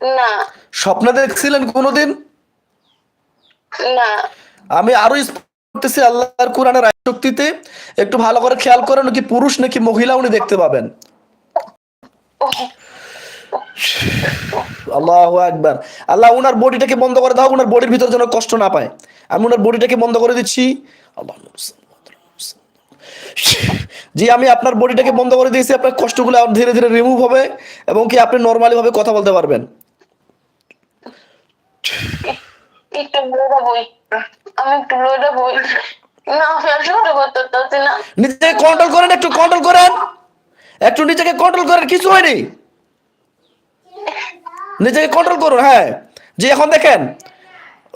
না। স্বপ্নে দেখছিলেন কোনোদিন? না। আমি আরও করতেছি আল্লাহর কোরআনের আয়াত শক্তিতে একটু ভালো করে খেয়াল করেন কি পুরুষ নাকি মহিলা উনি দেখতে পাবেন। আল্লাহ একবার আল্লাহ উনার বডিটাকে বন্ধ করে দাও উনার বডির ভিতর যেন কষ্ট না পায়। আমি উনার বডিটাকে বন্ধ করে দিচ্ছি। আল্লাহ জি আমি আপনার বডিটাকে বন্ধ করে দিয়েছি আপনার কষ্টগুলো ধীরে ধীরে রিমুভ হবে এবং কি আপনি নর্মালি ভাবে কথা বলতে পারবেন একটু ব্লোডা বই আমি একটু ব্লোডা বই না আমি আর সহ্য করতে পারছি না নিজেকে কন্ট্রোল করেন একটু কন্ট্রোল করেন। একটু নিজেকে কন্ট্রোল করেন কিছু হয়নি। নিজেকে কন্ট্রোল করুন হ্যাঁ। যে এখন দেখেন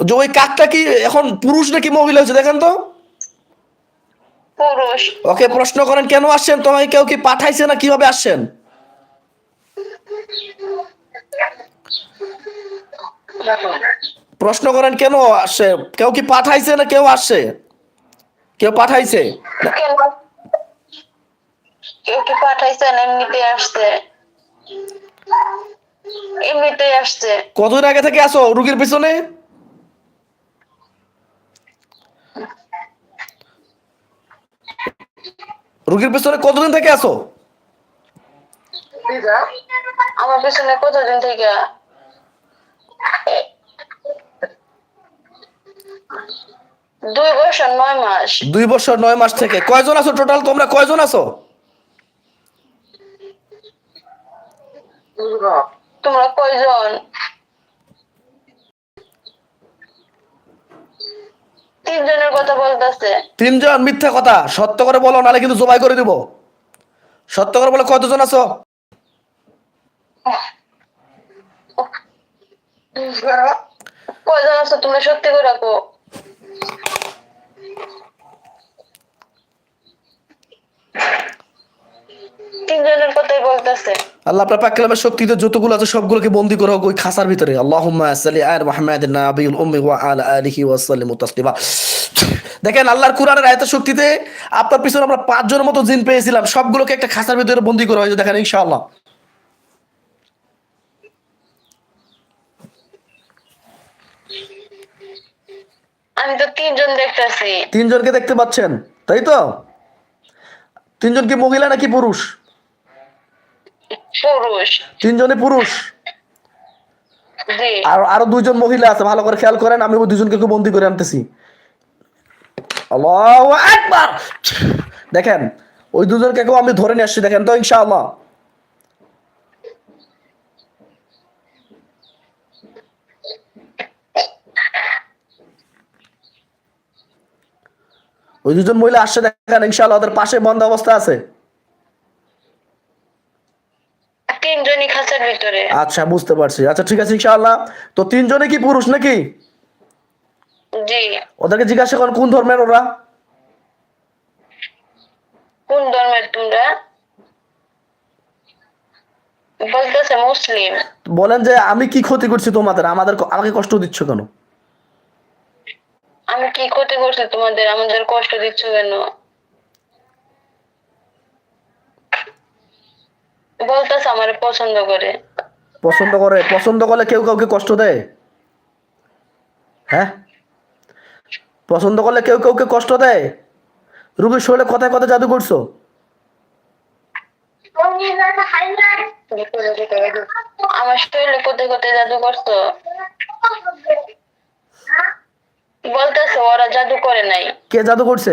যে ওই কাকটা কি এখন পুরুষ নাকি মহিলা হচ্ছে দেখেন তো। পুরুষ। ওকে প্রশ্ন করেন কেন আসছেন? তোমাকে কেউ কি পাঠাইছে না কীভাবে আসছেন? প্রশ্ন করেন কেন আসছে কেউ কি পাঠাইছে না কেউ আসছে কেউ পাঠাইছে? কেউ কি পাঠাইছেন এমনিতে আসছে। এমনিতেই আসছে। কতদিন আগে থেকে আসো রুগীর পিছনে? রুগীর পিছনে কতদিন থেকে আসো আমার পেছনে কতদিন থেকে? দুই বছর নয় মাস। দুই বছর নয় মাস থেকে। কয়জন আছো টোটাল তোমরা কয়জন আছো? তোমরা কয়জন? তিনজনের কথা বলতেছে। তিনজন মিথ্যা কথা। সত্য করে বলো নালে কিন্তু জবাই করে দিব। সত্য করে বলে কতজন আছো? তিনজনের কথাই বলতেছে। আল্লাহ আপনার পাক কালামের যতগুলো আছে সবগুলোকে বন্দি করে হোক ওই খাসার ভিতরে। আল্লাহুম্মা সাল্লি আলা মুহাম্মাদিন উম্মি ওয়া আলা আলিহি ওয়া সাল্লিমু তাসলিমা। দেখেন আল্লাহর কোরআনের আয়াতের শক্তিতে আপনার পিছনে আমরা পাঁচজনের মতো জিন পেয়েছিলাম। সবগুলোকে একটা খাসার ভিতরে বন্দি করা হয়েছে, দেখেন ইনশাআল্লাহ। আমি তো তিনজন দেখতেছি। তিনজনকে দেখতে পাচ্ছেন তাই তো? তিনজন কি মহিলা নাকি পুরুষ? পুরুষ। তিনজনে পুরুষ। আর আরও দুইজন মহিলা আছে ভালো করে খেয়াল করেন আমি ওই দুজনকে একটু বন্দি করে আনতেছি। আল্লাহু আকবার! দেখেন ওই দুজনকে আমি ধরে নিয়ে আসছি দেখেন তো ইনশাআল্লাহ। ওই দুজন মহিলা আসছে দেখেন ইনশাআল্লাহ ওদের পাশে বন্ধ অবস্থা আছে। তিনজনই খাঁচার ভিতরে। আচ্ছা বুঝতে পারছি। আচ্ছা ঠিক আছে ইনশাআল্লাহ। তো তিনজনে কি পুরুষ নাকি? জি। ওদেরকে জিজ্ঞাসা করেন কোন ধর্মের ওরা? কোন ধর্মের তোমরা? বলতেছে মুসলিম। বলেন যে আমি কি ক্ষতি করছি তোমাদের? আমাদের আমাকে কষ্ট দিচ্ছ কেন? আমি কি ক্ষতি করছি তোমাদের? আমাদের কষ্ট দিচ্ছ কেন? বলতেছে আমার পছন্দ করে। পছন্দ করে? পছন্দ করলে কেউ কাউকে কষ্ট দেয়? হ্যাঁ? পছন্দ করলে কেউ কাউকে কষ্ট দেয়? রুগীর শরীরে কথায় কথা জাদু করছ? আমার শরীরে কোথায় কোথায় জাদু করছ? বলতেছে ওরা জাদু করে নাই। কে জাদু করছে?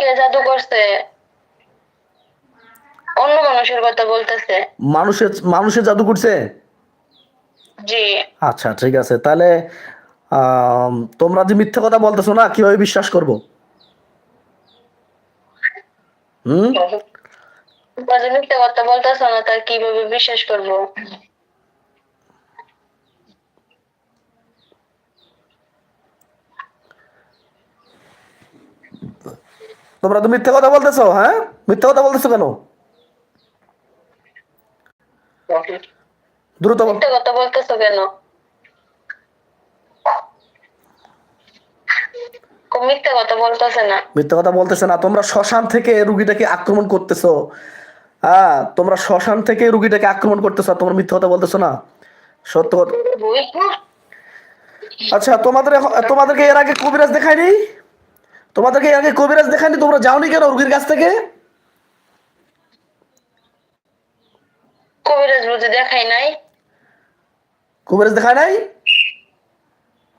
কে জাদু করছে? অন্য মানুষের কথা বলতেছে। মানুষের মানুষের জাদু করছে? জি। আচ্ছা ঠিক আছে। তাহলে তোমরা যে মিথ্যে কথা বলতেছো না কীভাবে বিশ্বাস করব? হুম? মিথ্যে কথা বলতেছো না তার কীভাবে বিশ্বাস করব? তোমরা তো মিথ্যে কথা বলতেছো হ্যাঁ? মিথ্যে কথা বলতেছো কেন? দ্রুত। কথা বলতেছো কেন? ও মিথ্যে কথা বলতেছে না। মিথ্যে কথা বলতেছে না। তোমরা শ্মশান থেকে রুগীটাকে আক্রমণ করতেছো। হ্যাঁ তোমরা শ্মশান থেকে রুগীটাকে আক্রমণ করতেছো তোমরা মিথ্যা কথা বলতেছো না। সত্য কথা। আচ্ছা তোমাদের তোমাদেরকে এর আগে কবিরাজ দেখায়নি? তোমাদেরকে আগে কবিরাজ দেখায়নি? তোমরা যাওনি কেন রুগীর কাছ থেকে? কবিরাজ বলতে দেখাই নাই। কবিরাজ দেখায় নাই?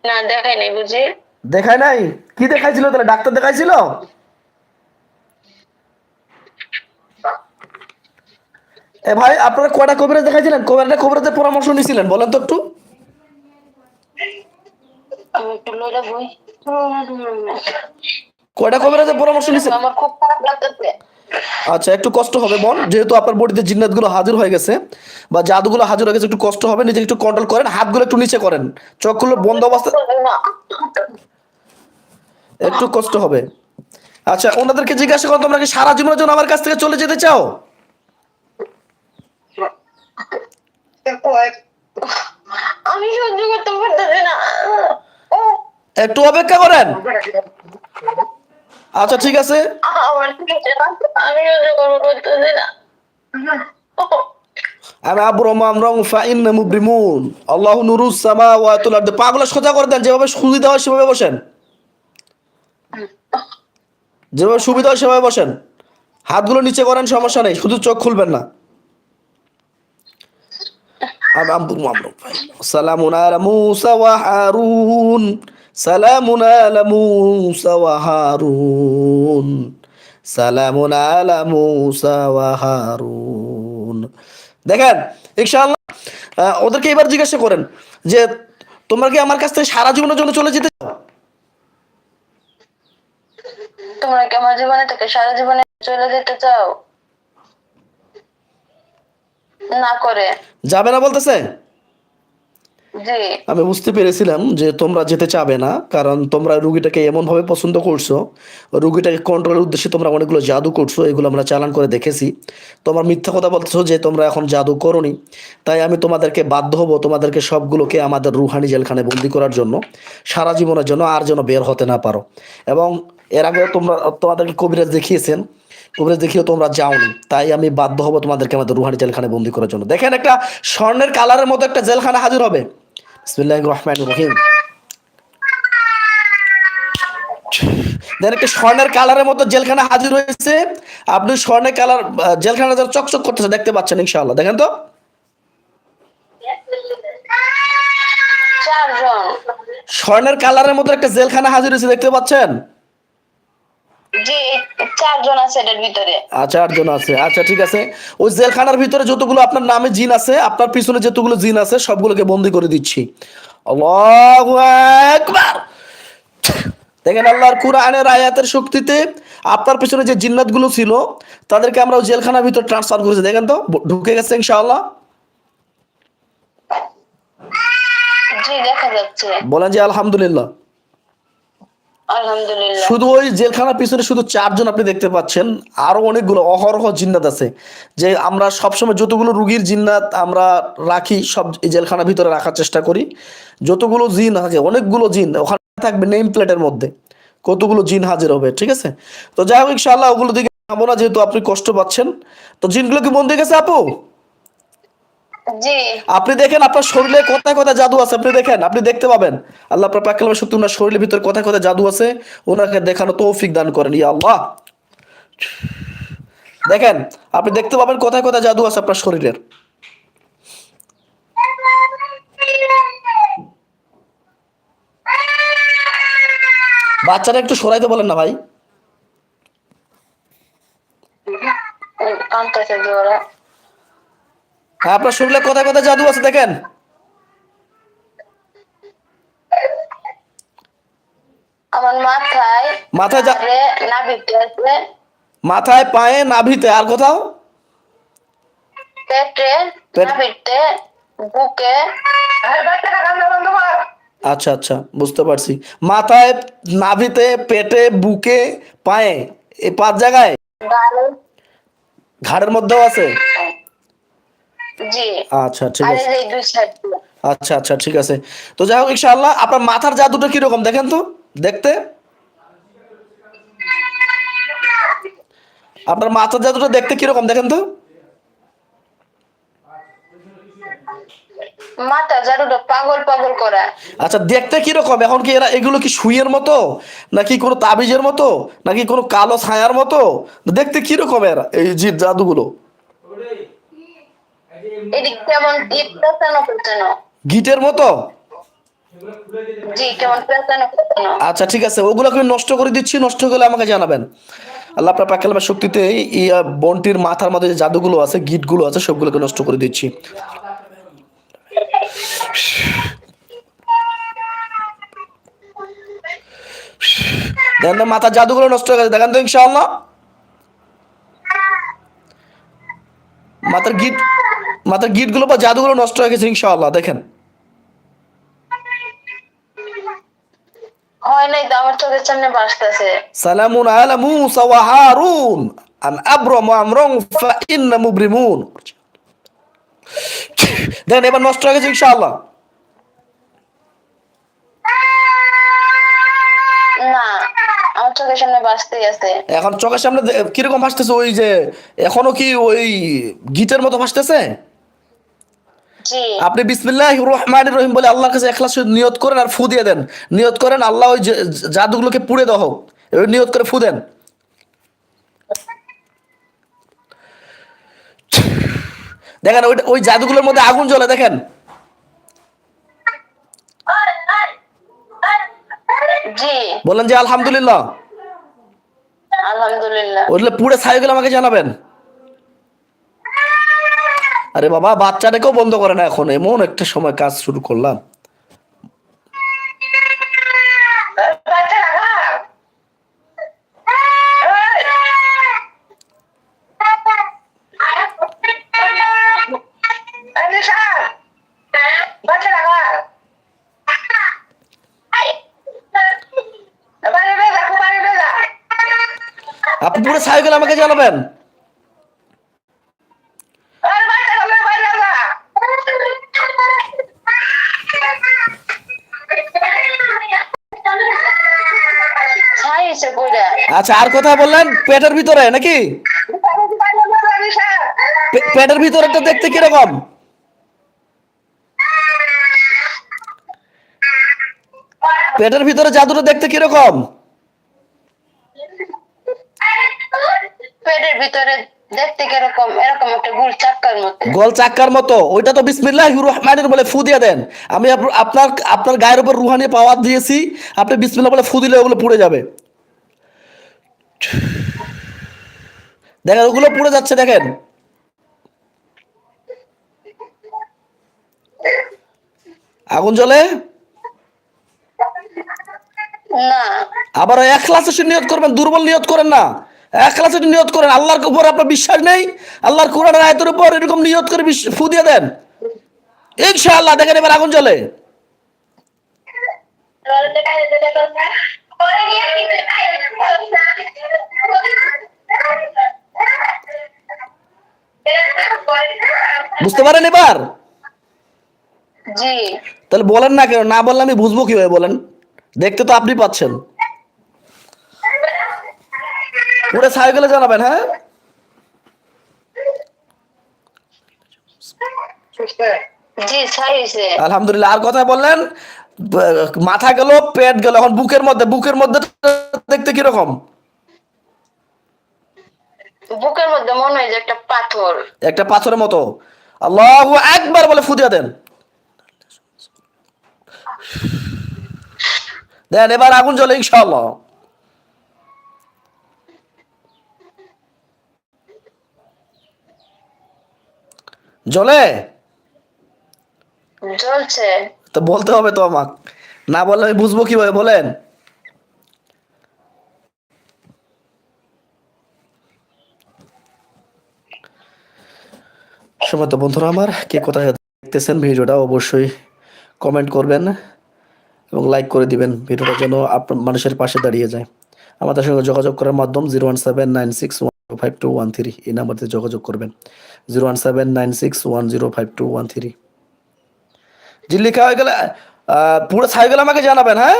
না দেখাই নাই বুঝি। দেখায় নাই? কি দেখাইছিল তাহলে? ডাক্তার দেখাইছিল? এ ভাই আপনারা কয়টা কবিরাজ দেখাইছিলেন? কবিরাজের কবিরাজের পরামর্শ নিয়েছিলেন বলেন তো একটু। কয়টা কবিরাজের পরামর্শ নিয়েছিলেন আমার খুব খারাপ লাগতেছে। আচ্ছা একটু কষ্ট হবে বোন। যেহেতু আপনার বডিতে জিন্নাতগুলো হাজির হয়ে গেছে বা জাদুগুলো হাজির হয়ে গেছে একটু কষ্ট হবে নিজে একটু কন্ট্রোল করেন হাতগুলো একটু নিচে করেন। চোখগুলো বন্ধ অবস্থা একটু কষ্ট হবে। আচ্ছা ওনাদেরকে জিজ্ঞাসা করো তোমরা কি সারা জীবনের জন্য আমার কাছ থেকে চলে যেতে চাও? আমি সহ্য করতে পারতেছি না। একটু অপেক্ষা করেন। আচ্ছা ঠিক আছে। আমি আবু রহমান রং ফাইন মুবরিমুন। আল্লাহ নুরুস সামাওয়াতুল আরদ। পাগুলো সোজা করে দেন যেভাবে সুবিধা হয় সেভাবে বসেন। যেভাবে সুবিধা হয় সেভাবে বসেন। হাতগুলো নিচে করেন সমস্যা নেই শুধু চোখ খুলবেন না। আব্দুল মামরুক ভাই সালামুন আলা মুসা ওয়া হারুন। সালামুন আলা মুসা ওয়া হারুন। সালামুন আলা মুসা ওয়া হারুন। দেখেন ইনশাআল্লাহ ওদেরকে এবার জিজ্ঞাসা করেন যে তোমরা কি আমার কাছ থেকে সারা জীবনের জন্য চলে যেতে চাও? তোমরা কি আমার জীবনে থেকে সারা জীবনে চলে যেতে চাও? না করে। যাবে না বলতেছে? আমি বুঝতে পেরেছিলাম যে তোমরা যেতে চাবে না, কারণ তোমরা রুগীটাকে এমনভাবে পছন্দ করছ, রুগীটাকে কন্ট্রোলের উদ্দেশ্যে তোমরা অনেকগুলো জাদু করছ, এগুলো আমরা চালান করে দেখেছি। তোমরা মিথ্যা কথা বলতেছো যে তোমরা এখন জাদু করনি। তাই আমি তোমাদেরকে বাধ্য হব তোমাদেরকে সবগুলোকে আমাদের রুহানি জেলখানে বন্দি করার জন্য, সারা জীবনের জন্য আর যেন বের হতে না পারো। এবং এর আগেও তোমরা, তোমাদেরকে কবিরাজ দেখিয়েছেন, কবিরাজ দেখিয়েও তোমরা যাওনি। তাই আমি বাধ্য হব তোমাদেরকে আমাদের রুহানি জেলখানে বন্দি করার জন্য। দেখেন একটা স্বর্ণের কালারের মতো একটা জেলখানা হাজির হবে। বিসমিল্লাহ রহমান রহিম। দেখেন একটা স্বর্ণের কালারের মতো জেলখানা হাজির হয়েছে। আপনি স্বর্ণের কালার জেলখানা যারা চকচক করতেছে দেখতে পাচ্ছেন ইনশাআল্লাহ। দেখেন তো। স্বর্ণের কালারের মতো একটা জেলখানা হাজির হয়েছে দেখতে পাচ্ছেন? জি চারজন আছে এটার ভিতরে। আচ্ছা আছে। আচ্ছা ঠিক আছে। ওই জেলখানার ভিতরে যতগুলো আপনার নামে জিন আছে আপনার পিছনে যতগুলো জিন আছে সবগুলোকে বন্দি করে দিচ্ছি। আল্লাহু আকবার! দেখেন আল্লাহর কুরআনের আয়াতের শক্তিতে আপনার পিছনে যে জিন্নাতগুলো ছিল তাদেরকে আমরা ওই জেলখানার ভিতর ট্রান্সফার করেছি। দেখেন তো ঢুকে গেছে ইনশাআল্লাহ। জি দেখা যাচ্ছে। বলেন যে আলহামদুলিল্লাহ। শুধু ওই জেলখানার পিছনে শুধু চারজন আপনি দেখতে পাচ্ছেন, আরও অনেকগুলো অহরহ জিন্নাত আছে। যে আমরা সবসময় যতগুলো রুগীর জিন্নাত আমরা রাখি, সব জেলখানার ভিতরে রাখার চেষ্টা করি। যতগুলো জিন থাকে অনেকগুলো জিন, ওখানে থাকবে নেম প্লেটের মধ্যে। কতগুলো জিন হাজির হবে, ঠিক আছে? তো যাই হোক, ইনশাআল্লাহ ওগুলো দিকে যাব না যেহেতু আপনি কষ্ট পাচ্ছেন, তো জিনগুলো কি বন্ধ হয়ে গেছে আপু? আপনি দেখেন আপনার শরীরে কোথায় কোথায় জাদু আছে আপনি দেখেন আপনি দেখতে পাবেন। আল্লাহ আপনার পাকালামের শক্তি ওনার শরীরের ভিতরে কোথায় কোথায় জাদু আছে ওনাকে দেখানো তৌফিক দান করেন ইয়া আল্লাহ। দেখেন আপনি দেখতে পাবেন কোথায় কোথায় জাদু আছে আপনার শরীরের। বাচ্চারা একটু সরাইতে বলেন না ভাই। হ্যাঁ আপনার শরীরে কোথায় কোথায় জাদু আছে দেখেন? আমার মাথায় মাথায় নাভিতে আছে। মাথায় পায়ে নাভিতে আর কোথাও? পেটে নাভিতে বুকে। আচ্ছা আচ্ছা বুঝতে পারছি। মাথায় নাভিতে পেটে বুকে পায়ে এই পাঁচ জায়গায়? ঘাড়ের মধ্যেও আছে? আচ্ছা ঠিক আছে। আচ্ছা আচ্ছা ঠিক আছে। তো যাই হোক ইনশাআল্লাহ আপনার মাথার জাদুটা কি রকম দেখেন তো? দেখতে? আপনার মাথার জাদুটা দেখতে কি রকম দেখেন তো? আচ্ছা দেখতে কি রকম এখন কি এরা এগুলো কি সুইয়ের মতো? নাকি কোনো তাবিজের মতো? নাকি কোনো কালো ছায়ার মতো? দেখতে কি রকম এরা এই জিত জাদুগুলো? এদিক কেমন ইট পেঁচানো পেঁচানো গিটের মতো? আচ্ছা ঠিক আছে আমি নষ্ট করে দিচ্ছি নষ্ট করলে আমাকে জানাবেন। আল্লাহ আপনার পাকালামের শক্তিতে বনটির মাথার মধ্যে যে জাদুগুলো আছে গিটগুলো আছে সবগুলোকে নষ্ট করে দিচ্ছি। দেখেন তো মাথার জাদুগুলো নষ্ট হয়ে গেছে দেখেন তো ইনশাআল্লাহ। মাথার গিট মাথার গিটগুলো বা জাদুগুলো নষ্ট হয়ে গেছে ইনশাআল্লাহ দেখেন। সালামুন আলা মুসা ওয়া হারুন আন আব্রাম মুবরিমুন। দেখেন এবার নষ্ট হয়ে গেছে ইনশাআল্লাহ। না আমার চোখের সামনে আছে। এখন চোখের সামনে কীরকম ভাসতেছে ওই যে এখনও কি ওই গিটের মতো ভাসতেছে? আপনি বিসমিল্লাহ রহমান রহিম বলে আল্লাহর কাছে একলাস নিয়ত করেন আর ফু দিয়ে দেন। নিয়ত করেন আল্লাহ ওই জাদুগুলোকে পুড়ে দাও। হোক এবার নিয়ত করে ফু দেন। দেখেন ওই ওই জাদুগুলোর মধ্যে আগুন জ্বলে দেখেন। বলেন যে আলহামদুলিল্লাহ। আলহামদুলিল্লাহ। ওগুলো পুড়ে ছাই গেলে আমাকে জানাবেন। আরে বাবা, বাচ্চাটাকেও বন্ধ করে না এখন? এমন একটা সময় কাজ শুরু করলাম। আপনি পুরো সাইকেল আমাকে জানাবেন ছাই এসে পড়ে আচ্ছা আর কথা বললেন পেটের ভিতরে নাকি? পেটের ভিতরেটা দেখতে কীরকম? পেটের ভিতরে জাদুটা দেখতে কীরকম? পেটের ভিতরে দেখতে কীরকম? এরকম একটা গুল চাক্কার মতো। গোল চাক্কার মতো। ওইটা তো বিসমিল্লাহ রহমানের বলে ফু দিয়ে দেন। আমি আপনার আপনার গায়ের উপর রুহানি পাওয়ার দিয়েছি। আপনি বিসমিল্লাহ বলে ফু দিলে ওগুলো পুড়ে যাবে। দেখেন ওগুলো পুড়ে যাচ্ছে দেখেন। আগুন জ্বলে? আবার এক ক্লাসে নিয়ত করবেন দুর্বল নিয়ত করেন না। এক ক্লাসে নিয়ত করেন আল্লাহর উপর আপনার বিশ্বাস নেই আল্লাহর কোরআনের আয়তের উপর এরকম নিয়ত করে ফু দিয়ে দেন। ইনশাআল্লাহ দেখেন এবার আগুন জ্বলে। বুঝতে পারেন এবার? তাহলে বলেন না কেন না বললে আমি বুঝব কীভাবে বলেন? দেখতে তো আপনি পাচ্ছেন। পুরো ছাই গেলে জানাবেন হ্যাঁ আলহামদুলিল্লাহ আর কথা বললেন মাথা গেল পেট গেল এখন বুকের মধ্যে বুকের মধ্যে দেখতে কীরকম? বুকের মধ্যে মনে হয় যে একটা পাথর। একটা পাথরের মতো। আল্লাহ বলে ফুদিয়া দেন। দেন এবার আগুন জ্বলে ইনশাআল্লাহ। জ্বলে? জ্বলছে। তো বলতে হবে তো আমাক। না বললে আমি বুঝব কীভাবে, বলেন। সময় বন্ধুরা আমার, কে কোথায় দেখতেছেন ভিডিওটা অবশ্যই কমেন্ট করবেন এবং লাইক করে দিবেন। ভিডিওটা যেন আপনার মানুষের পাশে দাঁড়িয়ে যায়। আমাদের সঙ্গে যোগাযোগ করার মাধ্যম zero one seven nine six one five two one three এই নাম্বারতে যোগাযোগ করবেন। Zero one seven nine six one zero five two one three যে লেখা হয়ে গেলে পুরো ছাই গেলে আমাকে জানাবেন হ্যাঁ?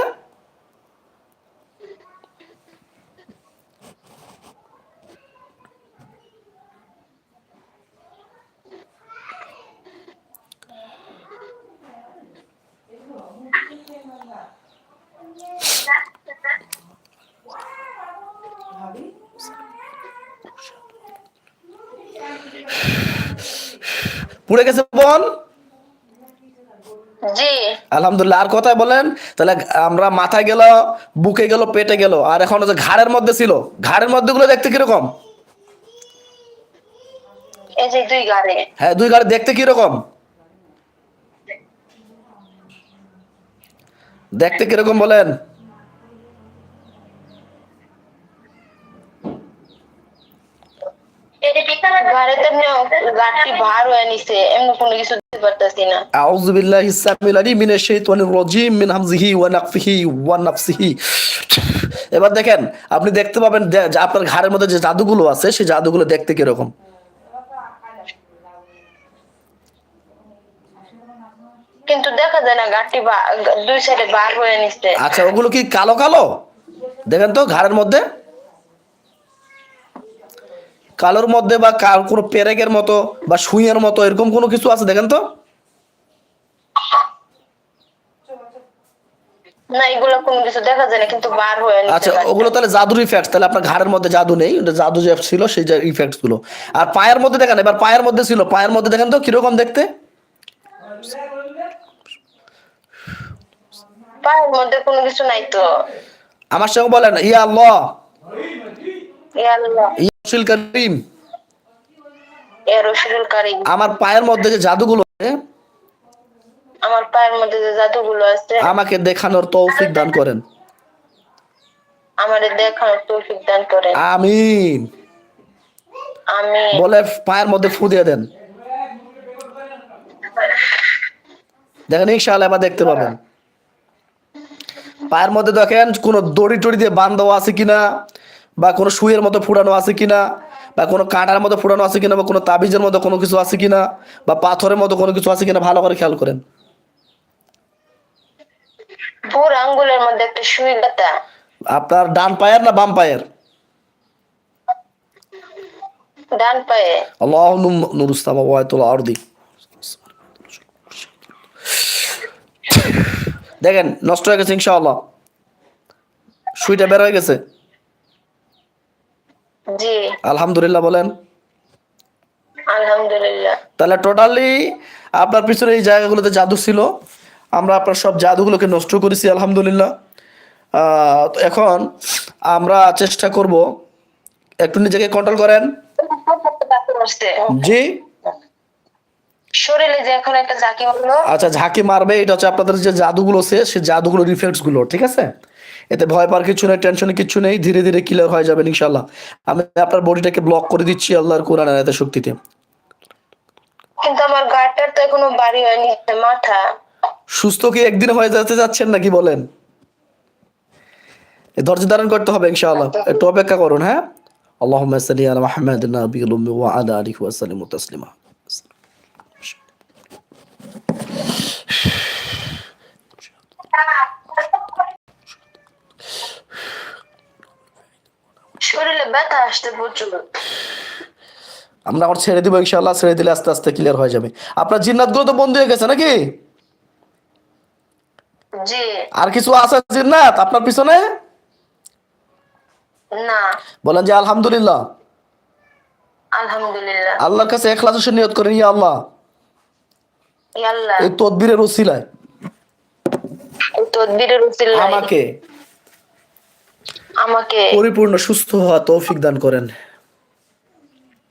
পুড়ে গেছে বল। আলহামদুলিল্লাহ আর কথায় বলেন তাহলে আমরা মাথায় গেল বুকে গেল পেটে গেল আর এখন হচ্ছে ঘাড়ের মধ্যে ছিল। ঘাড়ের মধ্যে গুলো দেখতে কীরকম? হ্যাঁ দুই ঘাড়ে দেখতে কীরকম? দেখতে কীরকম বলেন গাড়িতে গাড়ি ভার হয়ে নিছে এমনি কোনো কিছু দিতে পারতেছি না আউযু বিল্লাহি নাফসিহি এবার দেখেন আপনি দেখতে পাবেন যে- আপনার ঘাড়ের মধ্যে যে জাদুগুলো আছে সেই জাদুগুলো দেখতে কীরকম? কিন্তু দেখা যায় না গাড়ি দুই সাইডে বার হয়ে নিছে। আচ্ছা ওগুলো কি কালো কালো দেখেন তো ঘাড়ের মধ্যে। কালোর মধ্যে বা কা- কোনো পেরেকের মতো বা সুইয়ের মতো এরকম কোনো কিছু আছে দেখেন তো? আচ্ছা ওগুলো তাহলে জাদুর ইফেক্ট তাহলে আপনার ঘাড়ের মধ্যে জাদু নেই জাদু যে ছিল সেই যে ইফেক্টগুলো। আর পায়ের মধ্যে দেখেন এবার পায়ের মধ্যে ছিল পায়ের মধ্যে দেখেন তো কীরকম দেখতে? পায়ের মধ্যে কোনো কিছু নাই তো। আমার সঙ্গে বলেন ইয়া আল্লাহ ইয়া আল্লাহ ইয়া রসুল করিম। আমার পায়ের মধ্যে যে জাদুগুলো আছে, আমার পায়ের মধ্যে যে জাদুগুলো আছে আমাকে দেখানোর তৌফিক দান করেন। আমাদের দেখানোর তৌফিক দান করে আমিন। আমি বলে পায়ের মধ্যে ফু দিয়ে দেন। দেখেন ইনশাআল্লাহ এবার দেখতে পাবেন। পায়ের মধ্যে দেখেন কোনো দড়ি টড়ি দিয়ে বান দেওয়া আছে কিনা? বা কোনো সুইয়ের মতো ফুটানো আছে কিনা বা কোনো কাঁটার মতো ফুটানো আছে কিনা বা কোনো তাবিজের মতো কোনো কিছু আছে কিনা বা পাথরের মতো কোনো কিছু আছে কিনা ভালো করে খেয়াল করেন। আঙ্গুলের মধ্যে একটা সুই গাতা আপনার ডান পায়ের না বাম পায়ের? ডান পায়ে। আল্লাহ নুরুস্তামা ওয়ায়তুল আরদি। দেখেন নষ্ট হয়ে গেছে ইনশাআল্লাহ। সুইটা বের হয়ে গেছে। জি। আলহামদুলিল্লাহ বলেন। আলহামদুলিল্লাহ। তাহলে টোটালি আপনার পিছনে এই জায়গাগুলোতে জাদু ছিল। আমরা আপনার সব জাদুগুলোকে নষ্ট করেছি আলহামদুলিল্লাহ। আহ, এখন আমরা চেষ্টা করব। একটু নিজেকে কন্ট্রোল করেন। জি। শরীরে যে এখন একটা ঝাঁকি মারলো আচ্ছা ঝাঁকি মারবে এটা হচ্ছে আপনাদের যে জাদুগুলো আছে সে জাদুগুলো রিফ্লেক্সগুলো ঠিক আছে? এতে ভয় কিছু নেই টেনশন কিছু নেই ধীরে ধীরে ক্লিয়ার হয়ে যাবেন আমি আপনার বডিটাকে ব্লক করে দিচ্ছি আল্লাহর শক্তিতে। কিন্তু আমার গাটার তো এখনও বাড়ি হয়নি মাথা। সুস্থ কি একদিন হয়ে যেতে যাচ্ছেন নাকি বলেন? ধৈর্য ধারণ করতে হবে ইনশাআল্লাহ। আচ্ছা। একটু অপেক্ষা করুন হ্যাঁ? আল্লাহ সাল্লি আলা মাহমুদ নবী ওয়া আলা আলিহি ওয়া তাসলিমা। শরীরে ব্যথা আসতে প্রচুর আমরা আবার ছেড়ে দিব ইনশাআল্লাহ ছেড়ে দিলে আস্তে আস্তে ক্লিয়ার হয়ে যাবে। আপনার জিন্নাতগুলো তো বন্ধ হয়ে গেছে নাকি? জি। আর কিছু আছে জিন্নাত আপনার পিছনে? না। বলেন যে আলহামদুলিল্লাহ। আলহামদুলিল্লাহ। আল্লাহর কাছে এখলাসের নিয়ত করেন ইয়া আল্লাহ। এই তদবিরের উসিলায়। এই তদবিরের উসিলায়। আমাকে। আমাকে পরিপূর্ণ সুস্থ হওয়া তৌফিক দান করেন।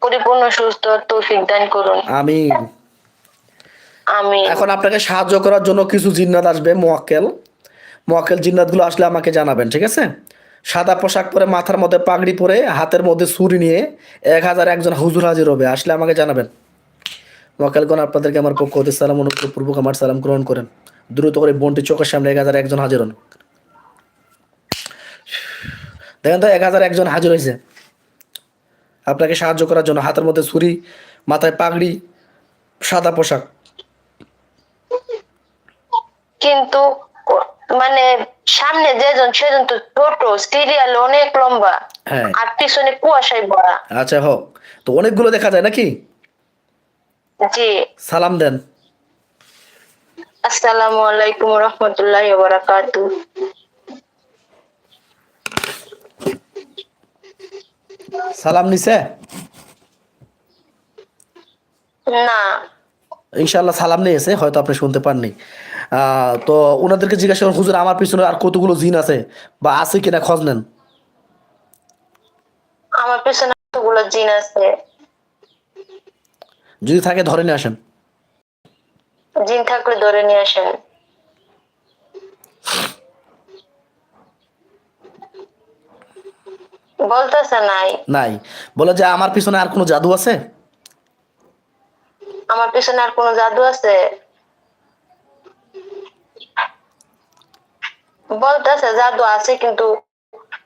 পরিপূর্ণ সুস্থ তৌফিক দান করুন। আমি আমি এখন আপনাকে সাহায্য করার জন্য কিছু জিন্নাত আসবে মোয়াক্কেল। মোয়াক্কেল জিন্নাতগুলো আসলে আমাকে জানাবেন ঠিক আছে? সাদা পোশাক পরে মাথার মধ্যে পাগড়ি পরে হাতের মধ্যে ছুরি নিয়ে এক হাজার একজন হুজুর হাজির হবে আসলে আমাকে জানাবেন। মোয়াক্কেলগণ আপনাদেরকে আমার পক্ষ হতে সালাম অনুপূর্বক আমার সালাম গ্রহণ করেন। দ্রুত করে বন্টি চোখের সামনে এক হাজার একজন হাজির হন। দেখেন তো এক হাজার একজন হাজির হয়েছে। আপনাকে সাহায্য করার জন্য হাতের মধ্যে ছুরি মাথায় পাগড়ি সাদা পোশাক। কিন্তু মানে সামনে যেজন সেজন তো ছোট সিরিয়াল অনেক লম্বা। হ্যাঁ। আর পিছনে কুয়াশায় ভরা। আচ্ছা হোক। তো অনেকগুলো দেখা যায় নাকি? জি। সালাম দেন। আসসালামু আলাইকুম রহমতুল্লাহ বারাকাতু সালাম নিছে? না। ইনশাল্লাহ সালাম নিয়েছে হয়তো আপনি শুনতে পাননি। আহ, তো ওনাদেরকে জিজ্ঞাসা করেন হুজুর আমার পিছনে আর কতগুলো জিন আছে বা আছে কিনা খোঁজ নেন? আমার পেছনে কতগুলো জিন আছে? যদি থাকে ধরে নিয়ে আসেন। জিন থাকলে ধরে নিয়ে আসেন। বলতেছে নাই। নাই। বলে যে আমার পিছনে আর কোনো জাদু আছে? আমার পেছনে আর কোনো জাদু আছে? বলতেছে জাদু আছে কিন্তু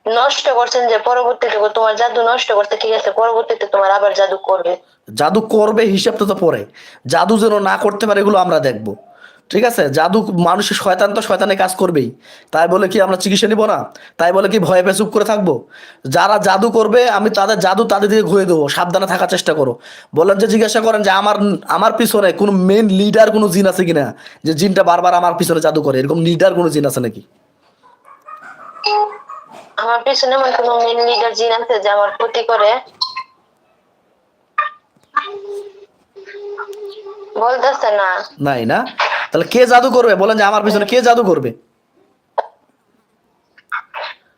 নষ্ট করছেন যে পরবর্তীতে তোমার জাদু নষ্ট করতে ঠিক আছে? পরবর্তীতে তোমার আবার জাদু করবে। জাদু করবে হিসাবটা তো পরে। জাদু যেন না করতে পারে এগুলো আমরা দেখব। ঠিক আছে? জাদু মানুষের শয়তান তো শয়তানে কাজ করবেই। তাই বলে কি আমরা চিকিৎসা নিব না? তাই বলে কি ভয়ে পেয়ে করে থাকব? যারা জাদু করবে, আমি তাদের জাদু তাদের দিকে ঘুরে দেবো। সাবধানে থাকার চেষ্টা করো। বললেন যে, জিজ্ঞাসা করেন যে, আমার আমার পিছনে কোনো মেন লিডার কোনো জিন আছে কিনা? যে জিনটা বারবার আমার পিছনে জাদু করে। এরকম লিডার কোনো জিন আছে নাকি? আমার পিছনে কোনো মেন লিডার জিন আছে যে আমার ক্ষতি করে? বলতেছে না। নাই না? তাহলে কে জাদু করবে? বলেন যে আমার পিছনে কে জাদু করবে?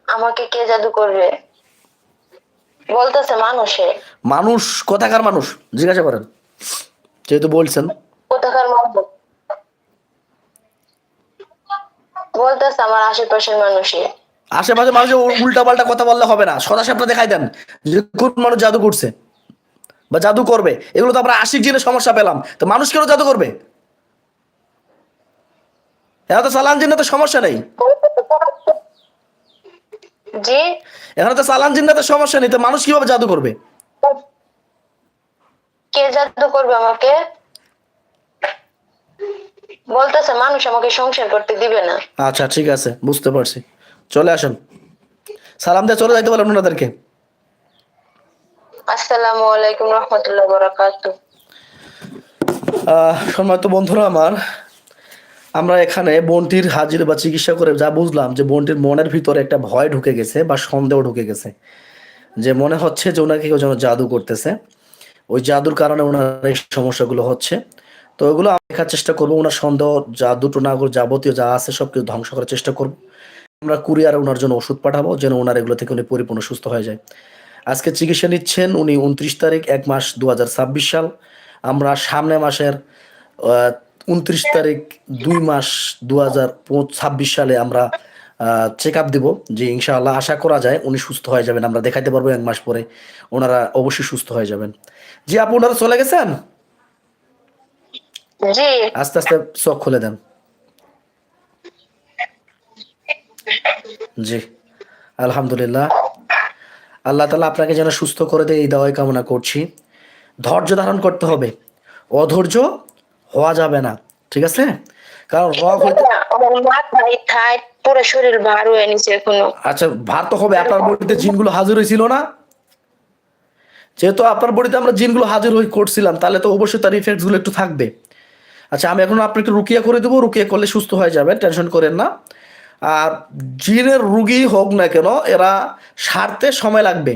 আমাকে কে জাদু করবে? বলতেছে মানুষে। মানুষ কোথাকার মানুষ? জিজ্ঞাসা করেন। যেহেতু বলছেন। কোথাকার মানুষ? বলতেছে আমার আশেপাশের মানুষে। আশেপাশে মানুষ উল্টা পাল্টা কথা বললে হবে না। সদা সাপটা দেখাই দেন যে কোন মানুষ জাদু করছে। বা জাদু করবে। এগুলো তো আমরা আশিক জিনের সমস্যা পেলাম। তো মানুষ কেন জাদু করবে? এখানে তো সালান জিনে তো সমস্যা নেই। এখানে তো সালান জিনে তো সমস্যা নেই। তো মানুষ কীভাবে জাদু করবে? কে জাদু করবে আমাকে? বলতেছে মানুষ আমাকে সংসার করতে দিবে না। আচ্ছা ঠিক আছে। বুঝতে পারছি। চলে আসুন। সালাম দিয়ে চলে যাইতে বলেন ওনাদেরকে। আসসালামু আলাইকুম রহমতুল্লাহ বরাকাতু সম্মানিত বন্ধুরা আমার, আমরা এখানে বোনটির হাজির বা চিকিৎসা করে যা বুঝলাম যে বোনটির মনের ভিতরে একটা ভয় ঢুকে গেছে বা সন্দেহ ঢুকে গেছে। যে মনে হচ্ছে যে ওনাকে কেউ যেন জাদু করতেছে। ওই জাদুর কারণে ওনার এই সমস্যাগুলো হচ্ছে। তো ওগুলো আমি দেখার চেষ্টা করব, ওনার সন্দেহ জাদু টোনাগুলো যাবতীয় যা আছে সব কিছু ধ্বংস করার চেষ্টা করব। আমরা কুরিয়ারে ওনার জন্য ওষুধ পাঠাবো, যেন ওনার এগুলো থেকে উনি পরিপূর্ণ সুস্থ হয়ে যায়। আজকে চিকিৎসা নিচ্ছেন উনি উনত্রিশ তারিখ এক মাস দু সাল। আমরা সামনে মাসের উনত্রিশ তারিখ দুই মাস দু ছাব্বিশ সালে আমরা চেক আপ দিব যে ইনশাআল্লাহ আশা করা যায় উনি সুস্থ হয়ে যাবেন। আমরা দেখাইতে পারব এক মাস পরে ওনারা অবশ্যই সুস্থ হয়ে যাবেন। জি আপু ওনারা চলে গেছেন? আস্তে আস্তে চোখ খুলে দেন। জি আলহামদুলিল্লাহ। আল্লাহ তালা আপনাকে যেন সুস্থ করে দেয় এই দাওয়াই কামনা করছি। ধৈর্য ধারণ করতে হবে। অধৈর্য হওয়া যাবে না। ঠিক আছে? কারণ রগ হইতে আমার পুরো শরীর ভার হয়ে নিছে এখনও। আচ্ছা ভার তো হবে আপনার বডিতে জিনগুলো হাজির হয়েছিল না? যেহেতু আপনার বডিতে আমরা জিনগুলো হাজির হয়ে করছিলাম তাহলে তো অবশ্যই তার ইফেক্টসগুলো একটু থাকবে। আচ্ছা আমি এখন আপনাকে রুকিয়া করে দেবো রুকিয়া করলে সুস্থ হয়ে যাবেন টেনশন করেন না। জিনের রুগী হোক না কেন, এরা সারতে সময় লাগবে।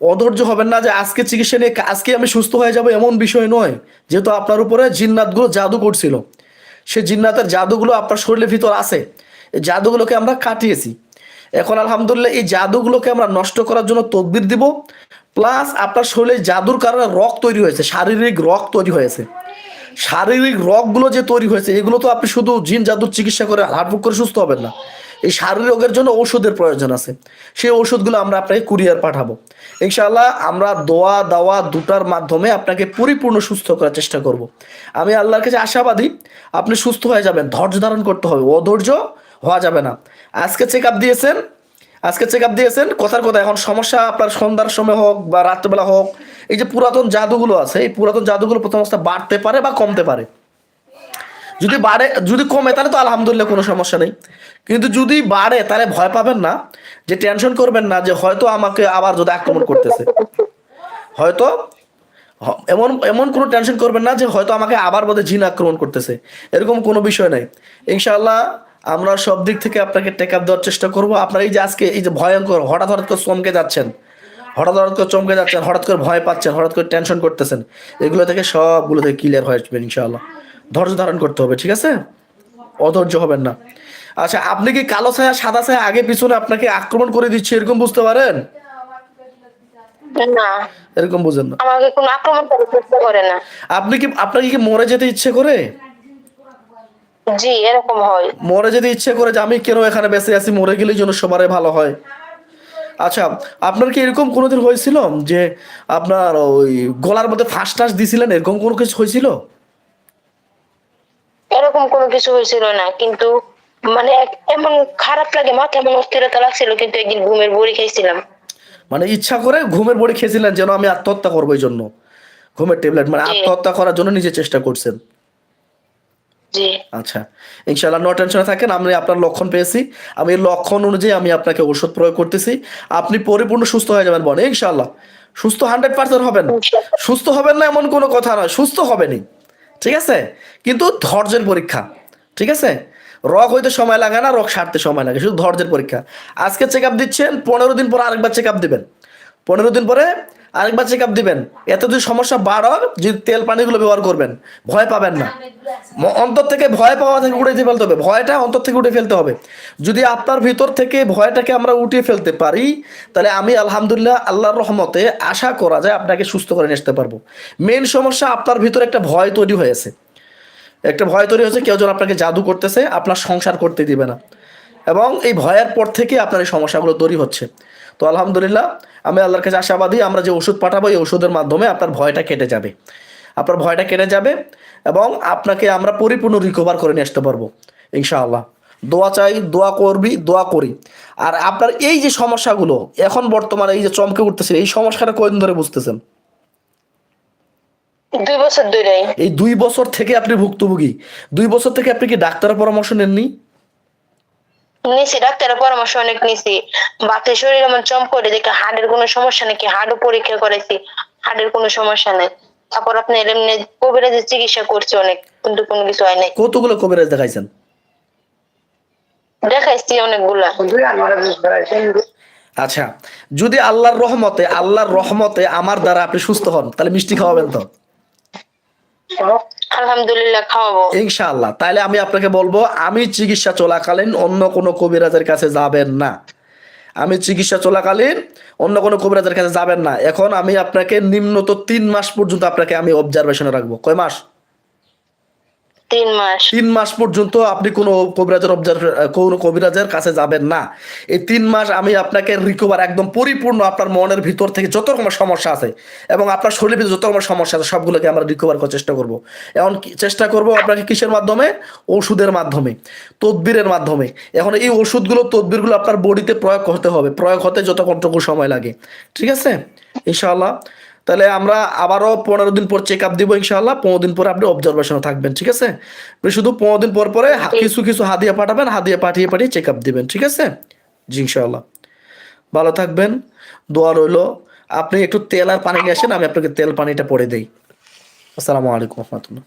অধৈর্য হবেন না যে আজকে চিকিৎসা নিয়ে আজকে আমি সুস্থ হয়ে যাব এমন বিষয় নয়। যেহেতু আপনার উপরে জিন্নাতগুলো জাদু করছিল। সে জিন্নাতের জাদুগুলো আপনার শরীরের ভিতর আছে। এই জাদুগুলোকে আমরা কাটিয়েছি। এখন আলহামদুলিল্লাহ এই জাদুগুলোকে আমরা নষ্ট করার জন্য তদবির দিব। প্লাস আপনার শরীরে জাদুর কারণে রক তৈরি হয়েছে, শারীরিক রক তৈরি হয়েছে। শারীরিক রোগগুলো যে তৈরি হয়েছে, এগুলো তো আপনি শুধু জিন জাদুর চিকিৎসা করে হাটবুক করে সুস্থ হবেন না। এই শারীরিক রোগের জন্য ঔষধের প্রয়োজন আছে। সেই ঔষধগুলো আমরা আপনাকে কুরিয়ার পাঠাবো। ইনশাআল্লাহ আমরা দোয়া, দাওয়া দুটার মাধ্যমে আপনাকে পরিপূর্ণ সুস্থ করার চেষ্টা করব। আমি আল্লাহর কাছে আশাবাদী, আপনি সুস্থ হয়ে যাবেন, ধৈর্য ধারণ করতে হবে। অধৈর্য হওয়া যাবে না। আজকে চেক আপ দিয়েছেন, আজকে চেক আপ দিয়েছেন, কথার কথা, এখন সমস্যা আপনার সন্ধ্যার সময় হোক বা রাত্রেবেলা হোক এই যে পুরাতন জাদুগুলো আছে, এই পুরাতন জাদুগুলো প্রথম অবস্থা বাড়তে পারে বা কমতে পারে। যদি বাড়ে, যদি কমে, তাহলে তো আলহামদুলিল্লাহ কোনো সমস্যা নেই। কিন্তু যদি বাড়ে, তাহলে ভয় পাবেন না, যে টেনশন করবেন না, যে হয়তো আমাকে আবার যদি আক্রমণ করতেছে। হয়তো, এমন এমন কোনো টেনশন করবেন না, যে হয়তো আমাকে আবার বোধ জিন আক্রমণ করতেছে। এরকম কোনো বিষয় নাই। ইনশাআল্লাহ, আমরা সব দিক থেকে আপনাকে টেক আপ দেওয়ার চেষ্টা করব। আপনার এই যে আজকে এই যে ভয়ঙ্কর, হঠাৎ হঠাৎ করে চমকে যাচ্ছেন হঠাৎ হঠাৎ করে চমকে যাচ্ছেন হঠাৎ করে ভয় পাচ্ছেন হঠাৎ করে টেনশন করতেছেন এগুলো থেকে সবগুলো থেকে ক্লিয়ার হয়ে আসবেন ইনশাআল্লাহ। ধৈর্য ধারণ করতে হবে ঠিক আছে? অধৈর্য হবেন না। আচ্ছা আপনি কি কালো ছায়া সাদা ছায়া আগে পিছনে আপনাকে আক্রমণ করে দিচ্ছে এরকম বুঝতে পারেন? এরকম বুঝেন না। আমাকে কোনো আক্রমণ করে না। আপনি কি আপনাকে কি মরে যেতে ইচ্ছে করে? জি এরকম হয়। মরে যেতে ইচ্ছে করে যে আমি কেন এখানে বেঁচে আছি মরে গেলেই যেন সবারই ভালো হয়। আচ্ছা আপনার কি এরকম কোনোদিন হয়েছিল যে আপনার ওই গলার মধ্যে ফাঁস টাস দিছিলেন? এরকম কোনো কিছু হয়েছিল? এরকম কোনো কিছু হয়েছিল না কিন্তু মানে এমন খারাপ লাগে মাথা এমন অস্থিরতা লাগছিল কিন্তু একদিন ঘুমের বড়ি খাইছিলাম মানে ইচ্ছা করে ঘুমের বড়ি খেয়েছিলেন যেন আমি আত্মহত্যা করব এই জন্য। ঘুমের ট্যাবলেট মানে আত্মহত্যা করার জন্য নিজে চেষ্টা করছেন। জি। আচ্ছা। ইনশাল্লাহ নো টেনশনে থাকেন আমি আপনার লক্ষণ পেয়েছি। আমি লক্ষণ অনুযায়ী আমি আপনাকে ওষুধ প্রয়োগ করতেছি। আপনি পরিপূর্ণ সুস্থ হয়ে যাবেন বলে ইনশাল্লাহ সুস্থ হান্ড্রেড পার্সেন্ট হবেন। সুস্থ হবেন না এমন কোনো কথা নয় সুস্থ হবেনই। ঠিক আছে? কিন্তু ধৈর্যের পরীক্ষা। ঠিক আছে? রোগ হইতে সময় লাগে না রোগ সারতে সময় লাগে শুধু ধৈর্যের পরীক্ষা। আজকে চেক আপ দিচ্ছেন পনেরো দিন পর আরেকবার চেক আপ দিবেন। পনেরো দিন পরে আরেকবার চেক আপ দিবেন। এত যদি সমস্যা বাড়ার যদি তেল পানিগুলো ব্যবহার করবেন, ভয় পাবেন না। অন্তর থেকে ভয় পাওয়া থেকে উঠে ফেলতে হবে। ভয়টা অন্তর থেকে উঠে ফেলতে হবে। যদি আপনার ভিতর থেকে ভয়টাকে আমরা উঠিয়ে ফেলতে পারি, তাহলে আমি আলহামদুলিল্লাহ আল্লাহর রহমতে আশা করা যায় আপনাকে সুস্থ করে নিয়ে আসতে পারব। মেন সমস্যা, আপনার ভিতরে একটা ভয় তৈরি হয়েছে। একটা ভয় তৈরি হয়েছে, কেউ যেন আপনাকে জাদু করতেছে, আপনার সংসার করতে দিবে না। এবং এই ভয়ের পর থেকে আপনার এই সমস্যাগুলো তৈরি হচ্ছে। তো আলহামদুলিল্লাহ আমি আল্লাহর কাছে আশাবাদী আমরা যে ওষুধ পাঠাবো এই ওষুধের মাধ্যমে আপনার ভয়টা কেটে যাবে। আপনার ভয়টা কেটে যাবে এবং আপনাকে আমরা পরিপূর্ণ রিকভার করে নিয়ে আসতে পারব ইনশাআল্লাহ। দোয়া চাই দোয়া করবি দোয়া করি। আর আপনার এই যে সমস্যাগুলো এখন বর্তমানে এই যে চমকে উঠতেছে এই সমস্যাটা কয়দিন ধরে বুঝতেছেন? দুই বছর এই দুই বছর থেকে আপনি ভুক্তভোগী। দুই বছর থেকে আপনি কি ডাক্তারের পরামর্শ নেননি? নিছি ডাক্তারের পরামর্শ অনেক নিছি। বাকি শরীর আমার চম করে দেখে হার্টের কোনো সমস্যা নাকি? হার্টও পরীক্ষা করেছি হার্টের কোনো সমস্যা নেই। তারপর আপনি এমনি কবিরাজের চিকিৎসা করছে অনেক কিন্তু কোনো কিছু হয় নাই। কতগুলো কবিরাজ দেখাইছেন? দেখাইছি অনেকগুলা। আচ্ছা যদি আল্লাহর রহমতে আল্লাহর রহমতে আমার দ্বারা আপনি সুস্থ হন তাহলে মিষ্টি খাওয়াবেন তো? আলহামদুলিল্লাহ ইনশাআল্লাহ। তাহলে আমি আপনাকে বলব, আমি চিকিৎসা চলাকালীন অন্য কোনো কবিরাজের কাছে যাবেন না। আমি চিকিৎসা চলাকালীন অন্য কোনো কবিরাজের কাছে যাবেন না। এখন আমি আপনাকে নিম্নত তিন মাস পর্যন্ত আপনাকে আমি অবজারভেশনে রাখব। কয় মাস? তিন মাস। তিন মাস পর্যন্ত আপনি কোনো কবিরাজের কোনো কবিরাজের কাছে যাবেন না। এই তিন মাস আমি আপনাকে রিকভার একদম পরিপূর্ণ আপনার মনের ভিতর থেকে যত রকমের সমস্যা আছে এবং আপনার শরীরের ভিতরে যত রকমের সমস্যা আছে, সবগুলোকে আমরা রিকভার করার চেষ্টা করব। এখন চেষ্টা করব আপনাকে কিসের মাধ্যমে? ওষুধের মাধ্যমে, তদবিরের মাধ্যমে। এখন এই ওষুধগুলো, তদবিরগুলো আপনার বডিতে প্রয়োগ করতে হবে। প্রয়োগ হতে যত কতটুকু সময় লাগে। ঠিক আছে? ইনশাআল্লাহ। তাহলে আমরা আবারও পনেরো দিন পর চেক আপ দিব ইনশাল্লাহ পনেরো দিন পরে আপনি অবজারভেশনে থাকবেন ঠিক আছে? শুধু পনেরো দিন পর পরে কিছু কিছু হাদিয়া পাঠাবেন হাদিয়া পাঠিয়ে পাঠিয়ে চেক আপ দিবেন ঠিক আছে? জি ইনশাল্লাহ ভালো থাকবেন দোয়া রইল। আপনি একটু তেল আর পানি নিয়ে আসেন আমি আপনাকে তেল পানিটা পরে দিই। আসসালামু আলাইকুম রহমতুল্লাহ।